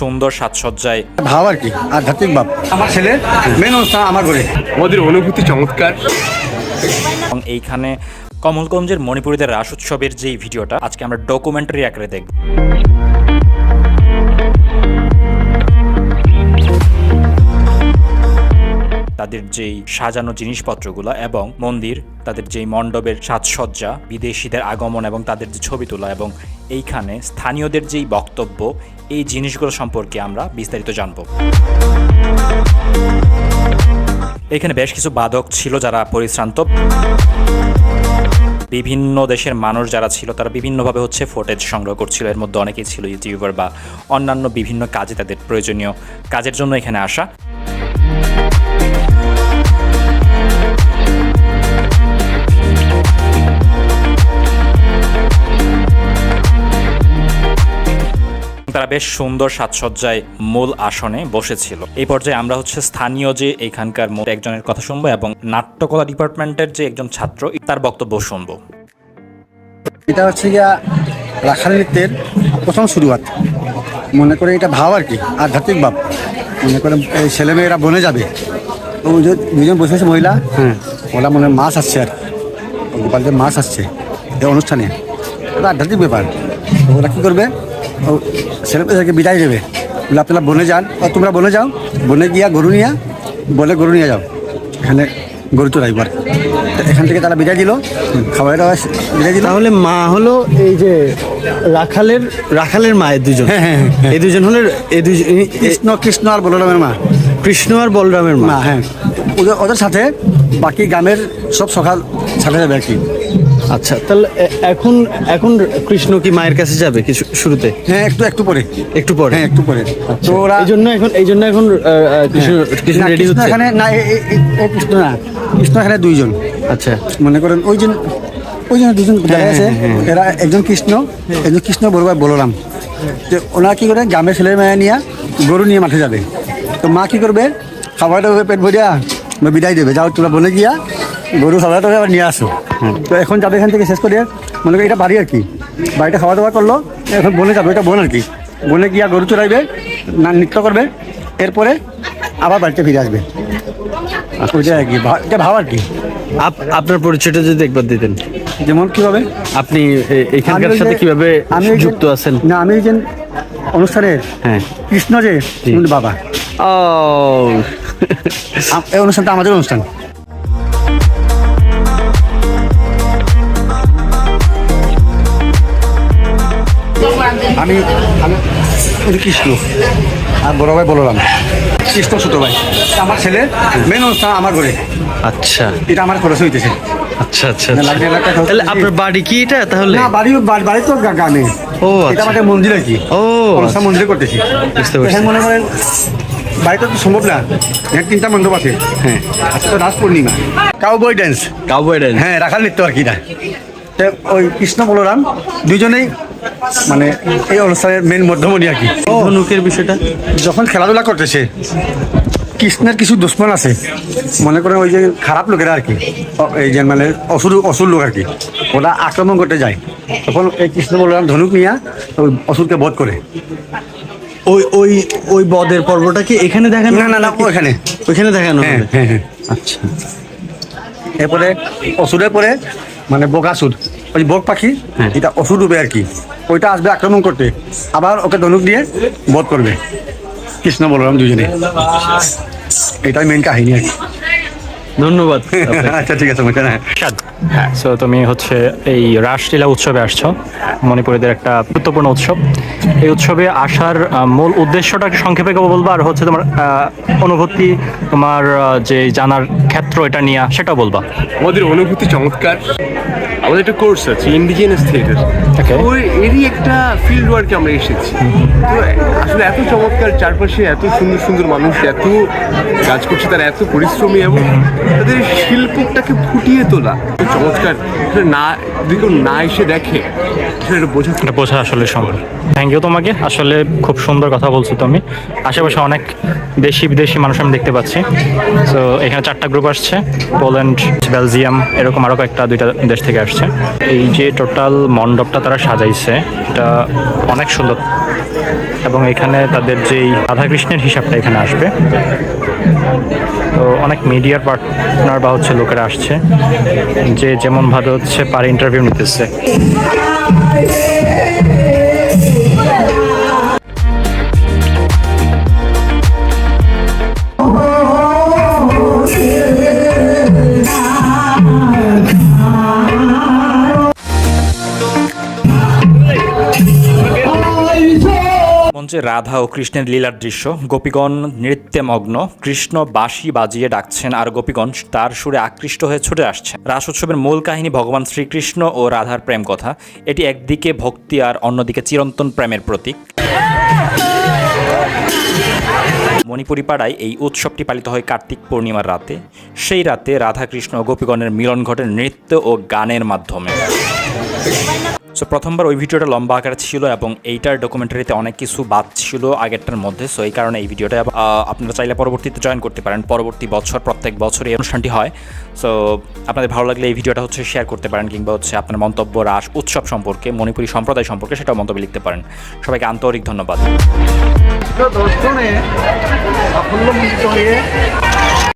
সুন্দর সাজসজ্জায়। ভাব আর কি আধ্যাত্মিক ভাব। আমার ছেলে মেন অনুষ্ঠান আমার ঘরে। আমাদের অনুভূতি চমৎকার। এবং এইখানে কমলগঞ্জের মণিপুরীদের রাস উৎসবের যেই ভিডিওটা আজকে আমরা ডকুমেন্টারি আকারে দেখব। তাদের যেই সাজানো জিনিসপত্রগুলো এবং মন্দির, তাদের যেই মণ্ডপের সাজসজ্জা, বিদেশিদের আগমন এবং তাদের যে ছবি তোলা এবং এইখানে স্থানীয়দের যেই বক্তব্য, এই জিনিসগুলো সম্পর্কে আমরা বিস্তারিত জানব। এখানে বেশ কিছু বাদক ছিল যারা পরিশ্রান্ত। বিভিন্ন দেশের মানুষ যারা ছিল, তারা বিভিন্নভাবে হচ্ছে ফুটেজ সংগ্রহ করছিল। এর মধ্যে অনেকেই ছিল ইউটিউবার বা অন্যান্য বিভিন্ন কাজে তাদের প্রয়োজনীয় কাজের জন্য এখানে আসা। তারা বেশ সুন্দর সাজসজ্জায় মূল আসনে বসেছিল। এই পর্যায়ে আমরা হচ্ছে স্থানীয় যে এখানকার মূল একজনের কথা শুনব এবং নাট্যকলা ডিপার্টমেন্টের যে একজন ছাত্র তার বক্তব্য শুনব। এটা হচ্ছে গিয়া রাখাল নৃত্যের প্রথম শুরুয়াত। মনে করে এটা ভাব আর কি আধ্যাত্মিক ভাব। মনে করে এই ছেলেমেয়েরা বনে যাবে। দুজন বসে আছে মহিলা ওরা মনে হয় মাছ আসছে আর কি। গোপালদের মাছ আসছে এই অনুষ্ঠানে। ওটা আধ্যাত্মিক ব্যাপার। ওরা কী করবে? ছেলেমেয়েদেরকে বিদায় দেবে। বলে আপনারা বনে যান। ও তোমরা বনে যাও। বনে গিয়া গরু নিয়া বলে গরু নিয়ে যাও। এখানে গরু তো রাইবার এখান থেকে তারা বিদায় দিল। খাবার দাবার বিদায় দিল। তাহলে মা হলো এই যে রাখালের রাখালের মায়ের দুজন? হ্যাঁ, হ্যাঁ, হ্যাঁ। এই দুজন হলো এই দুজন কৃষ্ণ কৃষ্ণ আর বলরামের মা। কৃষ্ণ আর বলরামের মা? মা হ্যাঁ। ওদের ওদের সাথে বাকি গ্রামের সব সকাল সাথে যাবে আর কি। আচ্ছা তাহলে এখন এখন কৃষ্ণ কি মায়ের কাছে যাবে কিছু শুরুতে? হ্যাঁ একটু একটু পরে। একটু পরে? হ্যাঁ একটু পরে। তো ওরা এই জন্য এখন এই জন্য এখন কৃষ্ণ কৃষ্ণ রেডি হচ্ছে? এখানে না কৃষ্ণ না। কৃষ্ণ এখানে দুইজন। আচ্ছা। মনে করেন ওই জন ওই জন দুজন যারা আছে হ্যাঁ, এরা একজন কৃষ্ণ একজন কৃষ্ণ বড় বলরাম। তো ওনারা কি করে গ্রামের ছেলে মেয়ে নিয়ে গরু নিয়ে মাঠে যাবে। তো মা কি করবে খাবারটা পেট ভরিয়া বিদায় দেবে। যাও তোমরা বনে গিয়া গরু খাবারটা আবার নিয়ে আসো। তো এখন যাবে এখান থেকে শেষ করে মনে করি এটা বাড়ি আর কি। বাড়িতে খাওয়া দাওয়া করল এখন বনে যাবে এটা বোন আর কি। বনে গিয়া গরু চড়াইবে না নৃত্য করবে এরপরে আবার বাড়িতে ফিরে আসবে। ওইটা আর কি এটা ভাব আর কি। আপ- আপনার পরিচয়টা যদি একবার দিতেন। যেমন কীভাবে আপনি এখানকার সাথে কীভাবে আমি যুক্ত আছেন? না আমি যে অনুষ্ঠানের হ্যাঁ। কৃষ্ণ যে বাবা। ও। এই অনুষ্ঠানটা আমাদের অনুষ্ঠান। আমি আমি কৃষ্ণ। আর বড় ভাই বলরাম। কৃষ্ণ ছোট ভাই। আমার ছেলে মেন অনুষ্ঠান আমার ঘরে। আচ্ছা। এটা আমার খরচ হইতেছে। আচ্ছা আচ্ছা আচ্ছা। তাহলে? আপনার বাড়ি কি এটা তাহলে? না বাড়ি বাড়ি- তো গ্রামে। ও, এটা আচ্ছা। আমাদের মন্দির আর কি? ও, অনুষ্ঠান মন্দিরে করতেছি। বুঝতে পারছি। মনে করেন বাড়িতে তো সম্ভব না। এখানে তিনটা মণ্ডপ আছে। হ্যাঁ। আজকে তো Ras Purnima. Cowboy dance cowboy dance হ্যাঁ রাখাল নৃত্য আর কি না। ওই কৃষ্ণ বলরাম দুজনেই মানে এই অনুষ্ঠানের মেন মধ্যমণি আর কি। ধনুকের বিষয়টা? যখন খেলাধুলা করতেছে কৃষ্ণের কিছু দুশ্মন আছে। মনে করেন ওই যে খারাপ লোকেরা আর কি। এই যে মানে অসুর অসুর লোক আর কি। ওরা আক্রমণ করতে যায়। তখন এই কৃষ্ণ বলরাম ধনুক নিয়ে ওই অসুরকে বধ করে। ওই ওই ওই বদের পর্বটা কি এখানে দেখানো না না না ওখানে ওইখানে। দেখানো হ্যাঁ হ্যাঁ হ্যাঁ। আচ্ছা। এরপরে অসুরের পরে মানে বকাসুর। ওই বক পাখি হ্যাঁ। এটা ওষুধ হবে আর কি। ওইটা আসবে আক্রমণ করতে। আবার ওকে ধনুক দিয়ে বধ করবে। কৃষ্ণ বলরাম দুজনে। এটাই মেন কাহিনী আর কি। ধন্যবাদ। আচ্ছা ঠিক আছে হ্যাঁ সো তুমি হচ্ছে এই রাসলীলা উৎসবে আসছো মণিপুরীদের একটা গুরুত্বপূর্ণ উৎসব। এই উৎসবে আসার মূল উদ্দেশ্যটা সংক্ষেপে বলব আর হচ্ছে তোমার অনুভূতি তোমার যে জানার ক্ষেত্র এটা নিয়ে সেটাও বলবা। আমাদের অনুভূতি চমৎকার। আমাদের একটা কোর্স আছে ইন্ডিজিনাস থিয়েটার ওই এরই একটা ফিল্ড ওয়ার্কে আমরা এসেছি। তো আসলে এত চমৎকার চারপাশে এত সুন্দর সুন্দর মানুষ এত কাজ করছে তারা এত পরিশ্রমী এবং তাদের শিল্পটাকে ফুটিয়ে তোলা। চমৎকার। না, যদি না এসে দেখে বোঝা বোঝা আসলে সম্ভব। থ্যাংক ইউ তোমাকে। আসলে খুব সুন্দর কথা বলছো তুমি। আশেপাশে অনেক দেশি বিদেশি মানুষ আমি দেখতে পাচ্ছি। তো এখানে চারটা গ্রুপ আসছে। পোল্যান্ড বেলজিয়াম এরকম আরও কয়েকটা দুইটা দেশ থেকে আসছে। এই যে টোটাল মণ্ডপটা তারা সাজাইছে, এটা অনেক সুন্দর। এবং এখানে তাদের যেই রাধাকৃষ্ণের হিসাবটা এখানে আসবে। তো অনেক মিডিয়ার পার্টনার বা হচ্ছে লোকেরা আসছে যে যেমন ভাবে হচ্ছে পারে ইন্টারভিউ নিতেছে। মঞ্চে রাধা ও কৃষ্ণের লীলার দৃশ্য। গোপীগণ নৃত্যে মগ্ন কৃষ্ণ বাঁশি বাজিয়ে ডাকছেন আর গোপীগণ তার সুরে আকৃষ্ট হয়ে ছুটে আসছেন। রাস উৎসবের মূল কাহিনী ভগবান শ্রীকৃষ্ণ ও রাধার প্রেম কথা। এটি একদিকে ভক্তি আর অন্যদিকে চিরন্তন প্রেমের প্রতীক। মণিপুরি পাড়ায় এই উৎসবটি পালিত হয় কার্তিক পূর্ণিমার রাতে। সেই রাতে রাধাকৃষ্ণ ও গোপীগণের মিলন ঘটে নৃত্য ও গানের মাধ্যমে। সো প্রথমবার ওই ভিডিওটা লম্বা আকারে ছিল এবং এইটার ডকুমেন্টারিতে অনেক কিছু বাদ ছিল আগেরটার মধ্যে। সো এই কারণে এই ভিডিওটা আপনারা চাইলে পরবর্তীতে জয়েন করতে পারেন। পরবর্তী বছর, প্রত্যেক বছর এই অনুষ্ঠানটি হয়। সো আপনাদের ভালো লাগলে এই ভিডিওটা হচ্ছে শেয়ার করতে পারেন কিংবা হচ্ছে আপনার মন্তব্য রাস উৎসব সম্পর্কে, মণিপুরী সম্প্রদায় সম্পর্কে সেটাও মন্তব্য লিখতে পারেন। সবাইকে আন্তরিক ধন্যবাদ। দর্শনে হয়ে